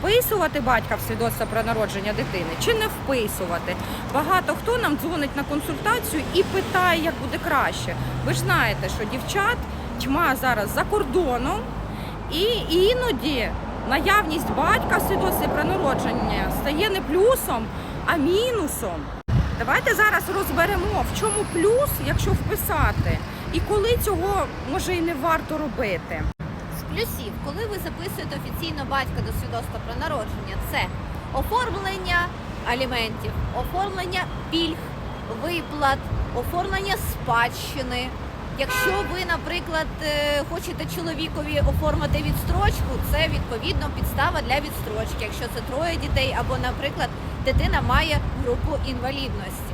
Вписувати батька в свідоцтво про народження дитини чи не вписувати. Багато хто нам дзвонить на консультацію і питає, як буде краще. Ви ж знаєте, що дівчат тьма зараз за кордоном, і іноді наявність батька в свідоцтві про народження стає не плюсом, а мінусом. Давайте зараз розберемо, в чому плюс, якщо вписати, і коли цього може і не варто робити. Плюсів, коли ви записуєте офіційно батька до свідоцтва про народження, це оформлення аліментів, оформлення пільг, виплат, оформлення спадщини. Якщо ви, наприклад, е, хочете чоловікові оформити відстрочку, це відповідно підстава для відстрочки, якщо це троє дітей, або, наприклад, дитина має групу інвалідності.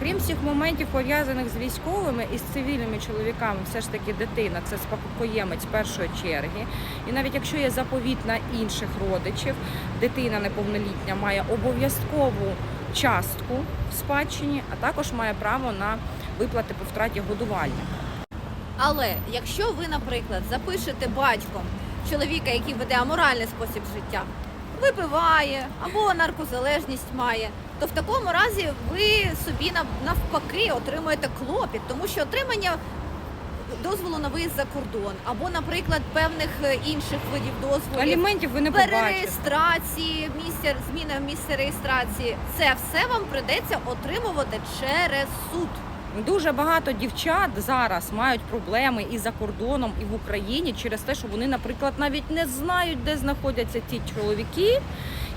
Окрім всіх моментів пов'язаних з військовими і з цивільними чоловіками, все ж таки дитина це спадкоємець першої черги. І навіть якщо є заповіт на інших родичів, дитина неповнолітня має обов'язкову частку в спадщині, а також має право на виплати по втраті годування. Але якщо ви, наприклад, запишете батьком чоловіка, який веде аморальний спосіб життя, випиває або наркозалежність має, то в такому разі ви собі навпаки отримуєте клопіт, тому що отримання дозволу на виїзд за кордон, або, наприклад, певних е, інших видів дозволів. Аліментів ви не. Перереєстрації, місця, зміна місця реєстрації, це все вам придеться отримувати через суд. Дуже багато дівчат зараз мають проблеми і за кордоном, і в Україні через те, що вони, наприклад, навіть не знають, де знаходяться ті чоловіки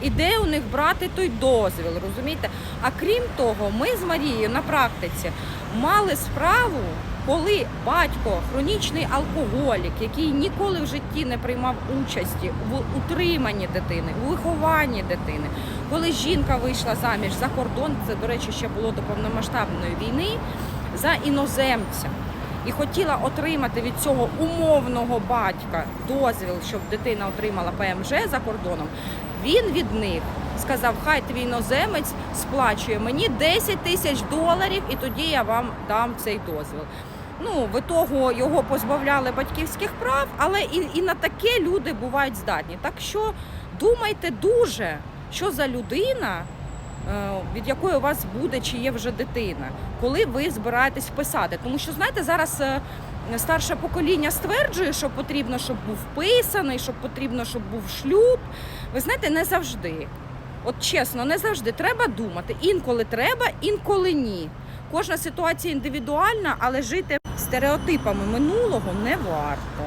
і де у них брати той дозвіл. Розумієте? А крім того, ми з Марією на практиці мали справу, коли батько хронічний алкоголік, який ніколи в житті не приймав участі в утриманні дитини, у вихованні дитини, коли жінка вийшла заміж за кордон, це до речі ще було до повномасштабної війни, за іноземця. І хотіла отримати від цього умовного батька дозвіл, щоб дитина отримала ПМЖ за кордоном. Він від них сказав: хай твій іноземець сплачує мені 10 тисяч доларів, і тоді я вам дам цей дозвіл. Ну, в того його позбавляли батьківських прав, але і, і на таке люди бувають здатні. Так що думайте дуже, що за людина, від якої у вас буде чи є вже дитина, коли ви збираєтесь вписати. Тому що, знаєте, зараз е, старше покоління стверджує, що потрібно, щоб був вписаний, що потрібно, щоб був шлюб. Ви знаєте, не завжди. От чесно, не завжди треба думати. Інколи треба, інколи ні. Кожна ситуація індивідуальна, але жити стереотипами минулого не варто.